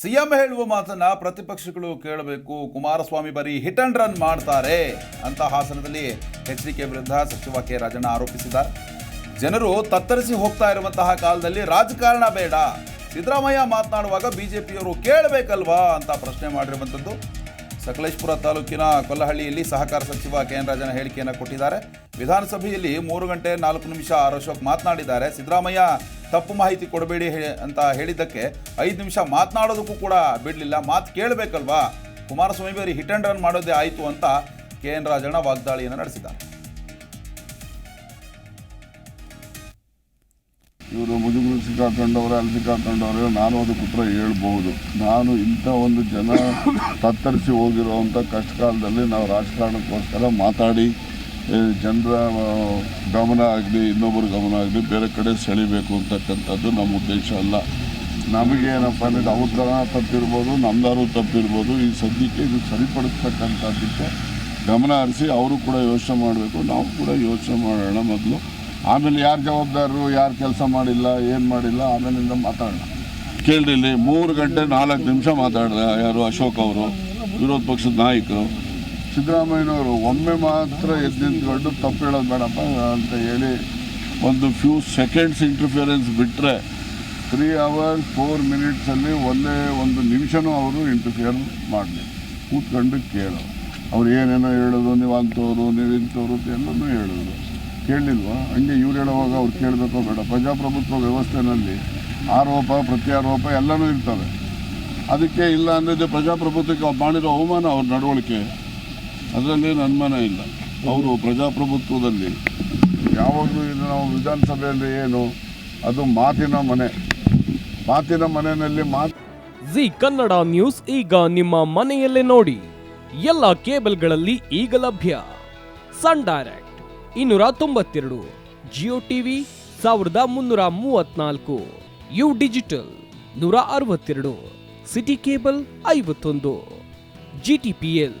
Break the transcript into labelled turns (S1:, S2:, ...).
S1: CM ಹೇಳುವ ಮಾತನ್ನ ಪ್ರತಿಪಕ್ಷಗಳು ಕೇಳಬೇಕು. ಕುಮಾರಸ್ವಾಮಿ ಬರೀ ಹಿಟ್ ಅಂಡ್ ರನ್ ಮಾಡ್ತಾರೆ ಅಂತ ಹಾಸನದಲ್ಲಿ ಎಚ್ ಡಿ ಕೆ ವಿರುದ್ಧ ಸಚಿವ ಕೆ ರಾಜಣ್ಣ ಆರೋಪಿಸಿದ್ದಾರೆ. ಜನರು ತತ್ತರಿಸಿ ಹೋಗ್ತಾ ಇರುವಂತಹ ಕಾಲದಲ್ಲಿ ರಾಜಕಾರಣ ಬೇಡ. ಸಿದ್ದರಾಮಯ್ಯ ಮಾತನಾಡುವಾಗ ಬಿಜೆಪಿಯವರು ಕೇಳಬೇಕಲ್ವಾ ಅಂತ ಪ್ರಶ್ನೆ ಮಾಡಿರುವಂಥದ್ದು. ಸಕಲೇಶ್ಪುರ ತಾಲೂಕಿನ ಕೊಲ್ಲಹಳ್ಳಿಯಲ್ಲಿ ಸಹಕಾರ ಸಚಿವ ಕೆ ಎನ್ ರಾಜನ ಹೇಳಿಕೆಯನ್ನು ಕೊಟ್ಟಿದ್ದಾರೆ. ವಿಧಾನಸಭೆಯಲ್ಲಿ ಮೂರು ಗಂಟೆ ನಾಲ್ಕು ನಿಮಿಷ ಅಶೋಕ್ ಮಾತನಾಡಿದ್ದಾರೆ. ಸಿದ್ದರಾಮಯ್ಯ ತಪ್ಪು ಮಾಹಿತಿ ಕೊಡಬೇಡಿ ಅಂತ ಹೇಳಿದ್ದಕ್ಕೆ ಐದು ನಿಮಿಷ ಮಾತನಾಡೋದಕ್ಕೂ ಕೂಡ ಬಿಡಲಿಲ್ಲ. ಮಾತು ಕೇಳಬೇಕಲ್ವಾ? ಕುಮಾರಸ್ವಾಮಿ ಬೇರೆ ಹಿಟ್ ಆ್ಯಂಡ್ ರನ್ ಮಾಡೋದೇ ಆಯಿತು ಅಂತ ಕೆ ಎನ್ ರಾಜಣ್ಣ ವಾಗ್ದಾಳಿಯನ್ನು ನಡೆಸಿದ್ದಾರೆ.
S2: ಇವರು ಮುಜುಗುರು ಸಿಕ್ಕಾಕೊಂಡವ್ರೆ, ಅಲ್ಲಿ ಸಿಕ್ಕಾಕೊಂಡವ್ರೆ, ನಾನು ಅದಕ್ಕೆ ಉತ್ತರ ಹೇಳ್ಬಹುದು. ನಾನು ಇಂಥ ಒಂದು ಜನ ತತ್ತರಿಸಿ ಹೋಗಿರುವಂಥ ಕಷ್ಟ ಕಾಲದಲ್ಲಿ ನಾವು ರಾಜಕಾರಣಕ್ಕೋಸ್ಕರ ಮಾತಾಡಿ ಜನರ ಗಮನ ಆಗಲಿ, ಇನ್ನೊಬ್ಬರ ಗಮನ ಆಗಲಿ, ಬೇರೆ ಕಡೆ ಸೆಳಿಬೇಕು ಅಂತಕ್ಕಂಥದ್ದು ನಮ್ಮ ಉದ್ದೇಶ ಅಲ್ಲ. ನಮಗೇನಪ್ಪ ಅಂದರೆ ಅವ್ರ ಥರ ತಪ್ಪಿರ್ಬೋದು, ನಮ್ದಾರು ತಪ್ಪಿರ್ಬೋದು, ಈ ಸದ್ಯಕ್ಕೆ ಇದು ಸರಿಪಡಿಸ್ತಕ್ಕಂಥದ್ದಕ್ಕೆ ಗಮನ ಹರಿಸಿ ಅವರು ಕೂಡ ಯೋಚನೆ ಮಾಡಬೇಕು, ನಾವು ಕೂಡ ಯೋಚನೆ ಮಾಡೋಣ ಮೊದಲು. ಆಮೇಲೆ ಯಾರು ಜವಾಬ್ದಾರರು, ಯಾರು ಕೆಲಸ ಮಾಡಿಲ್ಲ, ಏನು ಮಾಡಿಲ್ಲ ಆಮೇಲಿಂದ ಮಾತಾಡೋಣ. ಕೇಳ್ರಿ ಮೂರು ಗಂಟೆ ನಾಲ್ಕು ನಿಮಿಷ ಮಾತಾಡಿದ ಯಾರು? ಅಶೋಕ್ ಅವರು, ವಿರೋಧ ಪಕ್ಷದ ನಾಯಕರು. ಸಿದ್ದರಾಮಯ್ಯನವರು ಒಮ್ಮೆ ಮಾತ್ರ ಎದ್ದು ನಿಂತ್ಕೊಂಡು ತಪ್ಪು ಹೇಳೋದು ಬೇಡಪ್ಪ ಅಂತ ಹೇಳಿ ಒಂದು ಫ್ಯೂ ಸೆಕೆಂಡ್ಸ್ ಇಂಟರ್ಫಿಯರೆನ್ಸ್ ಬಿಟ್ಟರೆ ತ್ರೀ ಅವರ್ಸ್ ಫೋರ್ ಮಿನಿಟ್ಸಲ್ಲಿ ಒಂದೇ ಒಂದು ನಿಮಿಷನೂ ಅವರು ಇಂಟರ್ಫಿಯರ್ ಮಾಡಲಿ. ಕೂತ್ಕೊಂಡು ಕೇಳೋ. ಅವ್ರು ಏನೇನೋ ಹೇಳೋದು, ನೀವು ಅಂಥವ್ರು, ನೀವು ಇಂಥವ್ರು ಎಲ್ಲನೂ ಹೇಳೋದು. ಕೇಳಲಿಲ್ವಾ ಹಂಗೆ ಇವ್ರು ಹೇಳುವಾಗ ಅವ್ರು ಕೇಳಬೇಕೋ ಬೇಡ. ಪ್ರಜಾಪ್ರಭುತ್ವ ವ್ಯವಸ್ಥೆಯಲ್ಲಿ ಆರೋಪ, ಪ್ರತ್ಯಾರೋಪ ಎಲ್ಲನೂ ಇರ್ತವೆ. ಅದಕ್ಕೆ ಇಲ್ಲ ಅಂದರೆ ಪ್ರಜಾಪ್ರಭುತ್ವಕ್ಕೆ ಅವ್ರು ಮಾಡಿರೋ ಅವಮಾನ ಅವ್ರ ನಡವಳಿಕೆ. ಅದರಲ್ಲಿ ಅನುಮಾನ ಇಲ್ಲ. ಅವರು ಪ್ರಜಾಪ್ರಭುತ್ವದಲ್ಲಿ ಯಾವಾಗಲೂ ಇದು ನಾವು ವಿಧಾನಸಭೆಯಲ್ಲಿ ಏನು, ಅದು ಮಾತಿನ ಮನೆ. ಮಾತಿನ ಮನೆಯಲ್ಲಿ ಮಾತು
S3: ಜಿ ಕನ್ನಡ ನ್ಯೂಸ್ ಈಗ ನಿಮ್ಮ ಮನೆಯಲ್ಲೇ ನೋಡಿ. ಎಲ್ಲ ಕೇಬಲ್ಗಳಲ್ಲಿ ಈಗ ಲಭ್ಯ. ಸನ್ ಡೈರೆಕ್ಟ್ ಇನ್ನೂರ ತೊಂಬತ್ತೆರಡು, ಜಿಯೋ ಟಿವಿ ಸಾವಿರದ ಮುನ್ನೂರ ಮೂವತ್ನಾಲ್ಕು, ಯು ಡಿಜಿಟಲ್ ನೂರ ಅರವತ್ತೆರಡು, ಸಿಟಿ ಕೇಬಲ್ ಐವತ್ತೊಂದು ಜಿಟಿಪಿಎಲ್